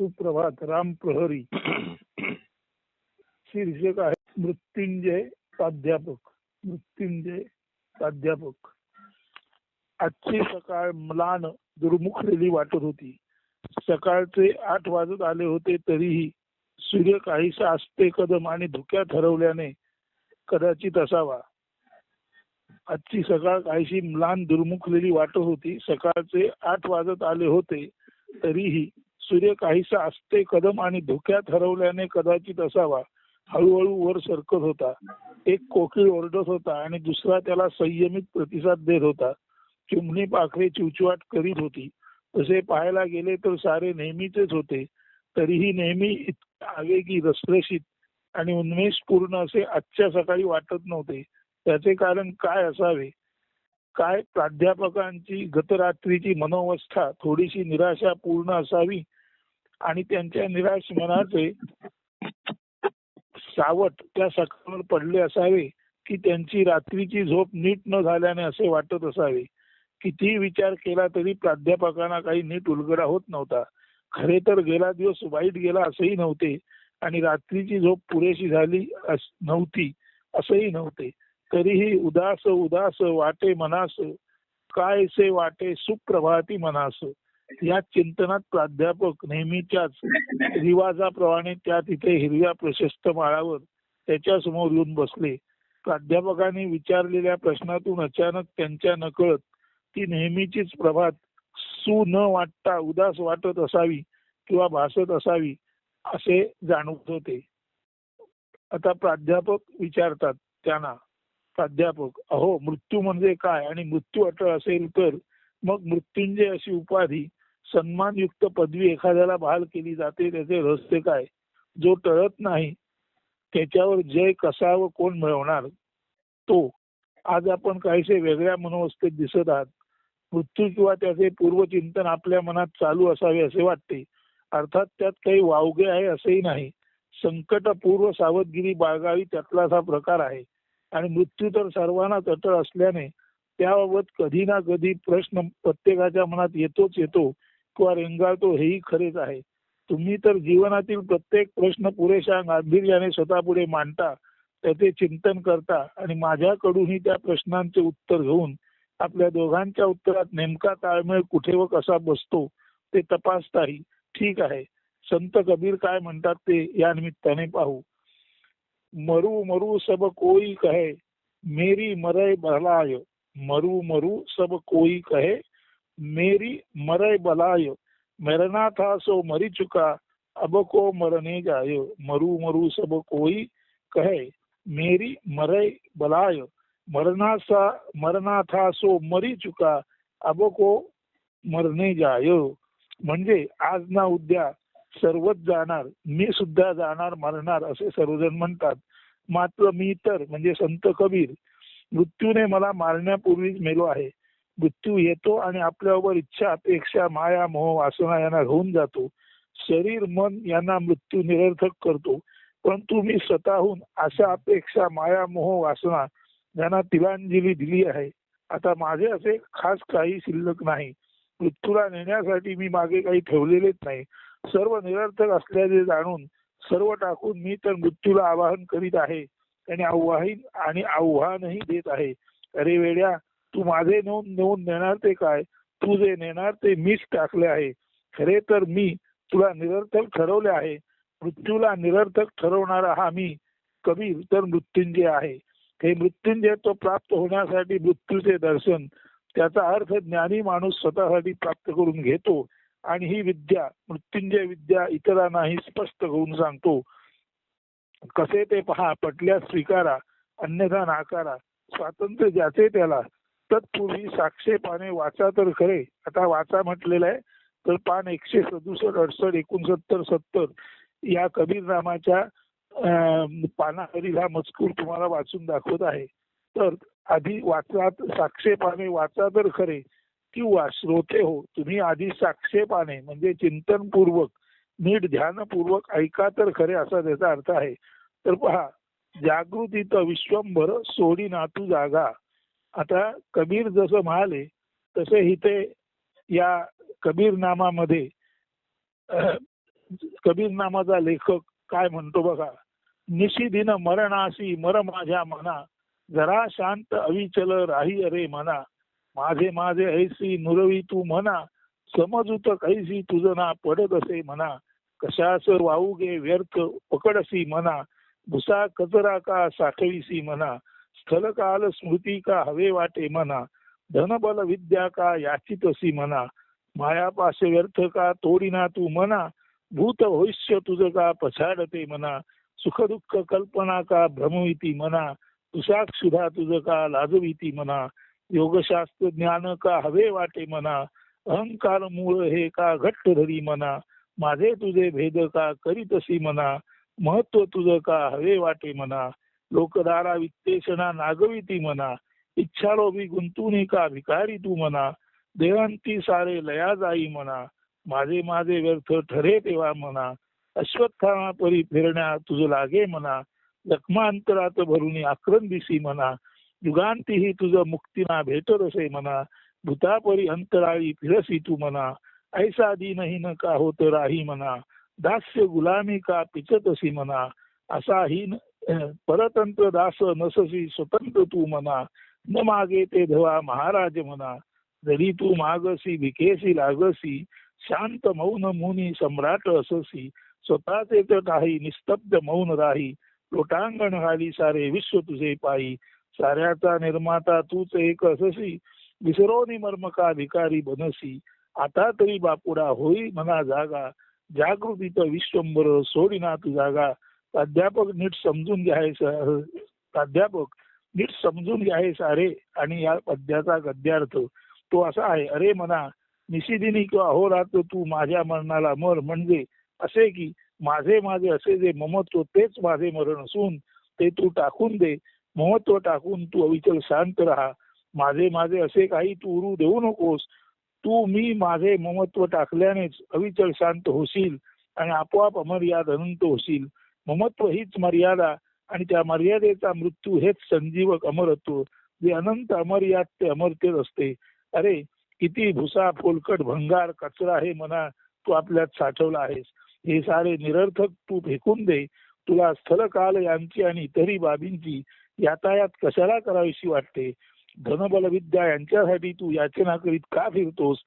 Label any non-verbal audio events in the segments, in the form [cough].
सुप्रभात राम प्रहरी. [clears throat] शीर्षक आहे मृत्युंजय प्राध्यापक मृत्युंजय प्राध्यापक. आजची सकाळ म्लान दुर्मुखलेली वाटत होती. सकाळचे आठ वाजत आले होते तरीही सूर्य काहीसा असते कदम आणि धुक्यात हरवल्याने कदाचित असावा. आजची सकाळ काहीशी म्लान दुर्मुखलेली वाटत होती. सकाळचे आठ वाजत आले होते तरीही सूर्य काहीसा असते कदम आणि धुक्यात हरवल्याने कदाचित असावा. हळूहळू वर सरकत होता. एक कोकिळ ओरडत होता आणि दुसरा त्याला संयमित प्रतिसाद देत होता. चिमणी पाखरे चिवचिवाट करीत होती. तसे पाहायला गेले तर सारे नेहमीचेच होते. तरीही नेहमी इतके आवेगी रसरशीत आणि उन्मेषपूर्ण असे आजच्या सकाळी वाटत नव्हते. त्याचे कारण काय असावे? काय प्राध्यापकांची गतरात्रीची मनोवस्था थोडीशी निराशा पूर्ण असावी? आणि त्यांच्या निराश मनाचे सावट त्या सकाळवर पडले असावे की त्यांची रात्रीची झोप नीट न झाल्याने असे वाटत असावे. कितीही विचार केला तरी प्राध्यापकांना काही नीट उलगडा होत नव्हता. खरे तर गेला दिवस वाईट गेला असंही नव्हते आणि रात्रीची झोप पुरेशी झाली नव्हती असंही नव्हते. तरीही उदास उदास वाटे मनास कायसे वाटे सुप्रभाती मनास. या चिंतनात प्राध्यापक नेहमीच्याच रिवाजाप्रमाणे त्या तिथे हिरव्या प्रशस्त माळावर त्याच्यासमोर येऊन बसले. प्राध्यापकांनी विचारलेल्या प्रश्नातून अचानक त्यांच्या नकळत ती नेहमीचीच प्रभात सू न वाटता उदास वाटत असावी किंवा भासत असावी असे जाणवत होते. आता प्राध्यापक विचारतात त्यांना प्राध्यापक अहो मृत्यू म्हणजे काय? आणि मृत्यू अटळ असेल तर मग मृत्युंजय अशी उपाधी सन्मानयुक्त पदवी एखाद्याला बहाल केली जाते त्याचे रहस्य काय? जो टळत नाही त्याच्यावर जय कसा व कोण मिळवणार? तो. आज आपण काहीसे वेगळ्या मनोवस्थेत दिसत आहात. मृत्यू किंवा त्याचे पूर्वचिंतन आपल्या मनात चालू असावे असे वाटते. अर्थात त्यात काही वावगे आहे असेही नाही. संकटपूर्व सावधगिरी बाळगावी त्यातलाच हा प्रकार आहे. आणि मृत्यू तर सर्वांनाच अटळ असल्याने त्याबाबत कधी ना कधी प्रश्न प्रत्येकाच्या मनात येतोच येतो. किंवा रेंगाळतो हेही खरेच आहे. तुम्ही तर जीवनातील प्रत्येक प्रश्न पुरेशा गांभीर्याने स्वतःपुढे मांडता त्याचे चिंतन करता आणि माझ्याकडूनही त्या प्रश्नांचे उत्तर घेऊन आपल्या दोघांच्या उत्तरात नेमका ताळमेळ कुठे व कसा बसतो ते तपासताही ठीक आहे. संत कबीर काय म्हणतात ते या निमित्ताने पाहू. मरू मरू सब कोई कहे मेरी मरय बलाय मरू मरू सब कोई कहे मेरी मरय बलाय मरना था सो मरी चुका अब को मरने जायो। मरू मरू सब कोई कहे मेरी मरय बलाय मरना सा मरना था सो मरी चुका अब को मरणे जायो। म्हणजे आज ना उद्या सर्वच जाणार मी सुद्धा जाणार मरणार असे सर्वजण म्हणतात. मात्र मी तर म्हणजे संत कबीर मृत्यूने मला मारण्यापूर्वीच मेलो आहे. मृत्यू येतो आणि आपल्यावर इच्छा अपेक्षा माया मोह वासना यांना घेऊन जातो. शरीर मन यांना मृत्यू निरर्थक करतो. परंतु मी स्वतःहून अशा अपेक्षा माया मोह वासना यांना तिलांजली दिली आहे. आता माझे असे खास काही शिल्लक नाही. मृत्यूला नेण्यासाठी मी मागे काही ठेवलेलेच नाही. सर्व निरर्थक असल्याचे जाणून सर्व टाकून मी तर मृत्यूला आवाहन करीत आहे. आणि आव्हान आणि आव्हानही देत आहे. अरे वेड्या तू माझे नेऊन नेऊन नेणार ते काय? तू जे नेणार ते मीच टाकले आहे. खरे तर मी तुला निरर्थक ठरवले आहे. मृत्यूला निरर्थक ठरवणारा हा मी कबीर तर मृत्युंजय आहे. हे मृत्युंजय तो प्राप्त होण्यासाठी मृत्यूचे दर्शन त्याचा अर्थ ज्ञानी माणूस स्वतःसाठी प्राप्त करून घेतो आणि ही विद्या मृत्युंजय विद्या इतरांनाही स्पष्ट करून सांगतो. कसे ते पहा पटल्यास स्वीकारा अन्यथा नाकारा. स्वातंत्र्य ज्याचे त्याला तत्पूर्वी साक्षे पाने वाचा तर खरे. आता वाचा म्हटलेलं आहे तर पान एकशे सदुसष्ट अडसष्ट एकोणसत्तर सत्तर या कबीर नामाच्या अं, पानावरील हा मजकूर तुम्हाला वाचून दाखवत आहे. तर आधी वाचा साक्षे पाने वाचा तर खरे किंवा श्रोते हो तुम्ही आधी साक्षे पाने म्हणजे चिंतनपूर्वक नीट ध्यानपूर्वक ऐका तर खरे असा त्याचा अर्थ आहे. तर पहा जागृतीत विश्वंभर सोडी नातू जागा. आता कबीर जसं म्हणाले तसे इथे या कबीर नामामध्ये कबीर नामाचा लेखक काय म्हणतो बघा? निशिदिन मरणाशी मर माझ्या मना जरा शांत अविचल राही अरे मना. माझे माझे ऐसी नुरवी तू म्हणा समजूत कैसी तुझं ना पडत असे म्हणा कशास वाहू गे व्यर्थ पकडसी म्हणा भुसा कचरा का साठवीसी म्हणा स्थल काल स्मृती का हवे वाटे म्हणा धनबल विद्या का याचितसी म्हणा मायापाश व्यर्थ का तोडिना तू म्हणा भूत भविष्य तुझ का पछाडते म्हणा सुख दुःख कल्पना का भ्रमविती म्हणा तुषाक सुधा तुझ का लाजविती म्हणा योगशास्त्र ज्ञान का हवे वाटे म्हणा अहंकार मूळ हे का घट्ट धरी म्हणा माझे तुझे भेद का करीतसी म्हणा महत्त्व तुझ का हवे वाटे म्हणा लोकधारा वित्तेषणा नागविती म्हणा इच्छालोभी गुंतुनी का भिकारी तू म्हणा देहांती सारे लया जाई म्हणा माझे माझे व्यर्थ ठरे तेव्हा म्हणा अश्वत्थामा परी फिरण्या तुझ लागे म्हणा लक्ष्मांतरात भरून आक्रम दिसी म्हणा युगांतीही तुझं मुक्तीना भेटत असे म्हणा भूतापरी अंतराळी फिरसी तू म्हणा ऐसा दिनही न का होत राही म्हणा दास्य गुलामी का पिचत असी म्हणा असा हीन परतंत्र दास नससी स्वतंत्र तू म्हणा न मागे ते धवा महाराज म्हणा जरी तू मागसी भिकेसी लागसी शांत मौन मुनी सम्राट अससी स्वतःचे तर काही निस्तब्ध मौन राही. लोटांगण घाली सारे विश्व तुझे पायी. साऱ्याचा निर्माता तूच एक अससी विसरोनी मर्म भिकारी बनसी आता तरी बापुडा होई मना जागा. जागृतीत विश्वंबर सोडिना तू जागा. प्राध्यापक नीट समजून घ्यायचं प्राध्यापक नीट समजून घ्याय सारे आणि या पद्याचा गद्यार्थ तो असा आहे अरे मना निशिदिनी किंवा अहोरात्र तू माझ्या मरणाला मर म्हणजे असे की माझे माझे असे जे ममत्व तेच माझे मरण असून ते तू टाकून दे महत्त्व टाकून तू अविचल शांत राहा माझे माझे असे काही तू उरू देऊ नकोस तू मी माझे ममत्व टाकल्यानेच अविचल शांत होशील आणि आपोआप अमर्याद अनंत होशील. ममत्व हीच मर्यादा आणि त्या मर्यादेचा मृत्यू हेच संजीवक अमरत्व. जे अनंत अमर्याद ते अमरतेच असते. अरे किती भुसा फोलकट भंगार कचरा हे मना तू आपल्यात साठवला आहेस. हे सारे निरर्थक तू फेकून दे. तुला स्थल काल यांची आणि इतरही बाबींची यातायात कशाला करावीशी वाटते? धनबलविद्या यांच्यासाठी तू याचना करीत का फिरतोस?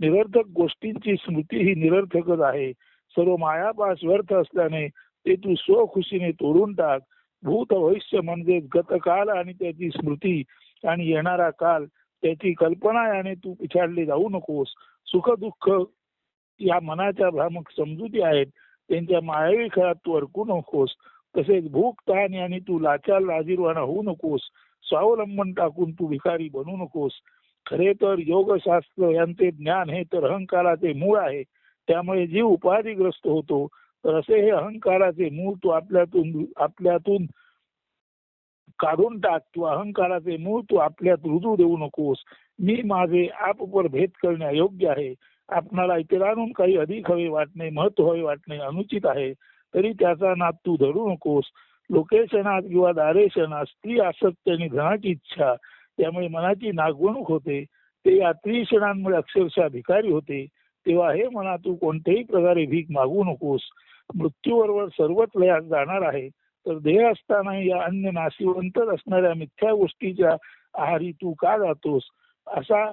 निरर्थक गोष्टींची स्मृती ही निरर्थकच आहे. सर्व मायापास व्यर्थ असल्याने ते तू स्वखुशीने तोडून टाक. भूत भविष्य म्हणजे गतकाल आणि त्याची स्मृती आणि येणारा काल. त्याची कल्पना याने तू पिछाडले जाऊ नकोस. सुख दुःख या मनाच्या भ्रामक समजुती आहेत. त्यांच्या मायावी खेळात तू अडकू नकोस. तसेच भूक ताण याने तू लाचार लाजीरवाना होऊ नकोस. स्वावलंबन टाकून तू भिकारी बनू नकोस. खरे तर योगशास्त्र यांचे ज्ञान हे तर अहंकाराचे मूळ आहे. त्यामुळे जीव उपाधीग्रस्त होतो. तर असे हे अहंकाराचे मूळ तू आपल्यातून आपल्यातून काढून टाक. तू अहंकाराचे मूळ तू आपल्यात रुजू देऊ नकोस. मी माझे आपवर भेद करणे योग्य आहे. आपणाला इतरांहून काही अधिक हवे वाटणे महत्त्व हवे वाटणे अनुचित आहे. तरी त्याचा नाद तू धरू नकोस. लोकेशनात किंवा दारेशनात स्त्री आसक्ती आणि धनाची इच्छा त्यामुळे मनाची नागवणूक होते. ते या त्रिक्षणांमुळे अक्षरशः भिकारी होते. तेव्हा हे मना तू कोणत्याही प्रकारे भीक मागू नकोस. मृत्यूबरोबर सर्वच लयात जाणार आहे तर देह असताना या अन्य नाशिवंतच असणाऱ्या मिथ्या गोष्टीच्या आहारी तू का जातोस? असा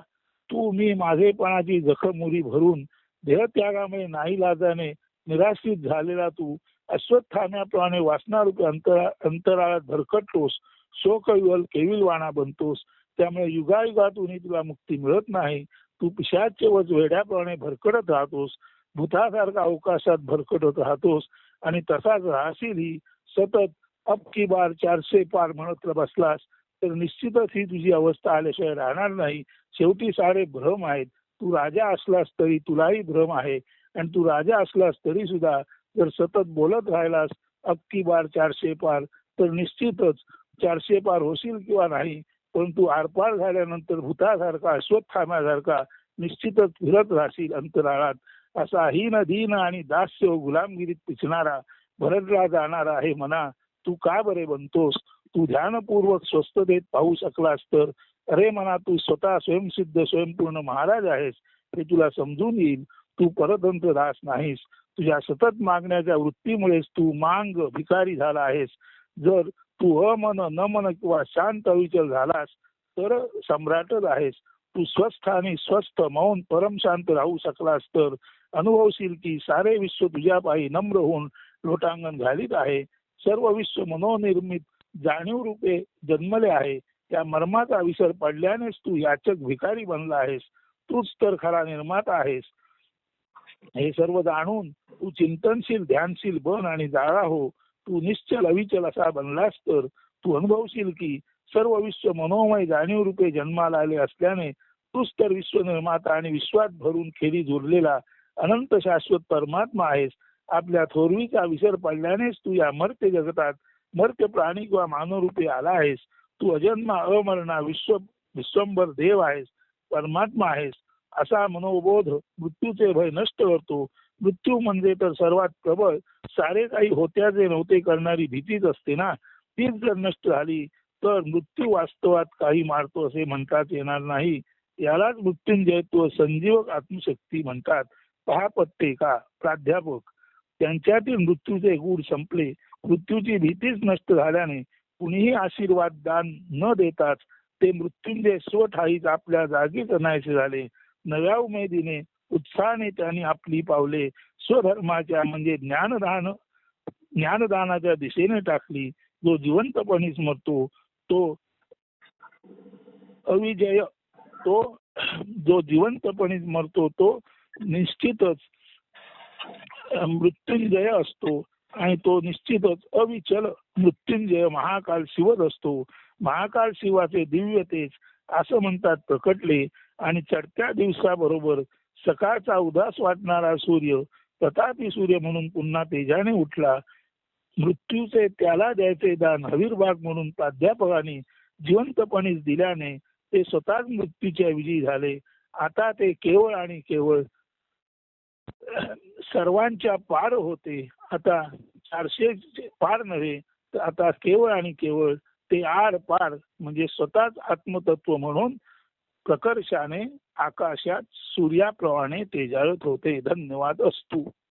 तू मी माझेपणाची जखमुरी भरून देहत्यागामुळे नाही लाजाने निराश्रित झालेला तू अश्वत्थाम्याप्रमाणे वासनारूपी अंतरा अंतराळात भरकटतोस शोकविवल केविलवाणा बनतोस त्यामुळे युगायुगातूनही तुला मुक्ती मिळत नाही तू पिशाचे वच वेड्याप्रमाणे भरकटत राहतोस भूतासारखा अवकाशात भरकटत राहतोस आणि तसाच राहशीलही. सतत अप की बार चारशे पार म्हणत बसलास तर निश्चितच ही तुझी अवस्था आल्याशिवाय राहणार नाही. शेवटी सारे भ्रम आहेत. तू राजा असलास तरी तुलाही भ्रम आहे. आणि तू राजा असलास तरी सुद्धा जर सतत बोलत राहिलास अक्की बार चारशे पार तर निश्चितच चारशे पार होशील किंवा नाही. परंतु आरपार झाल्यानंतर भूतासारखा अश्वत्थाम्यासारखा निश्चितच फिरत राहशील अंतराळात. असा हीन दीन आणि दास्य गुलामगिरीत पिचणारा भरडला जाणारा आहे म्हणा तू का बरे बनतोस? तू ध्यानपूर्वक स्वस्त देत पाहू शकलास तर. अरे म्हणा तू स्वतः स्वयंसिद्ध स्वयंपूर्ण महाराज आहेस. हे तुला समजून येईल. तू परतंत्र दास नाहीस. तुझ्या सतत मागण्याच्या वृत्तीमुळेच तू मांग भिकारी झाला आहेस. जर तू अमन न मन किंवा शांत अविचल झालास तर सम्राटच आहेस. तू स्वस्थ आणि स्वस्थ मौन परम शांत राहू शकलास तर अनुभवशील की सारे विश्व तुझ्या पायी नम्र होऊन लोटांगण घालीत आहे. सर्व विश्व मनोनिर्मित जाणीव रूपे जन्मले आहे. त्या मर्माचा विसर पडल्यानेच तू याचक भिकारी बनला आहेस. तूच तर खरा निर्माता आहेस. हे सर्व जाणून तू चिंतनशील ध्यानशील बन आणि जाळा हो. तू निश्चल अविचल असा बनलास तर तू अनुभवशील की सर्व विश्व मनोमय जाणीव रूपे जन्माला आले असल्याने तूच तर विश्व निर्माता आणि विश्वात भरून खेरी उरलेला अनंत शाश्वत परमात्मा आहेस. आपल्या थोरवीचा विसर पडल्यानेच तू या मर्त्य जगतात. मर्त्य प्राणी किंवा मानवरूपे आला आहेस. तू अजन्मा अमरणा विश्व विश्वंभर देव आहेस. परमात्मा आहेस. असा मनोबोध मृत्यूचे भय नष्ट करतो. मृत्यू म्हणजे तर सर्वात प्रबळ. सारे काही होत्याचे नव्हते करणारी भीतीच असते ना. तीच जर नष्ट झाली तर मृत्यू वास्तवात काही मारतो असे म्हणतात येणार नाही. यालाच मृत्युंजयत्व संजीवक आत्मशक्ती म्हणतात. पहा पत्ते का प्राध्यापक. त्यांच्यातील मृत्यूचे गुढ संपले. मृत्यूची भीतीच नष्ट झाल्याने कुणीही आशीर्वाद दान न देताच ते मृत्युंजय स्वठाईच आपल्या जागीच नाहीसे झाले. नव्या उमेदीने उत्साहाने त्यांनी आपली पावले. स्वधर्माच्या म्हणजे ज्ञानदान ज्ञानदानाच्या दिशेने टाकली. जो जिवंतपणीच मरतो तो अविजय तो जो जिवंतपणे मरतो तो निश्चितच मृत्युंजय असतो आणि तो निश्चितच अविचल मृत्युंजय महाकाल शिवच असतो. महाकाल शिवाचे दिव्य तेज असं म्हणतात प्रकटले आणि चढत्या दिवसाबरोबर सकाळचा उदास वाटणारा सूर्य तथापि सूर्य म्हणून पुन्हा तेजाने उठला. मृत्यूचे त्याला द्यायचे दान हवीरबाग म्हणून प्राध्यापकाने जिवंतपणीच दिल्याने ते स्वतःच मृत्यूच्या विजयी झाले. आता ते केवळ आणि केवळ सर्वांच्या पार होते. आता चारशे पार नव्हे तर आता केवळ आणि केवळ ते आर पार म्हणजे स्वतःच आत्मतत्व म्हणून प्रकर्षाने आकाशात सूर्याप्रमाणे तेजाळत होते. धन्यवाद असतो.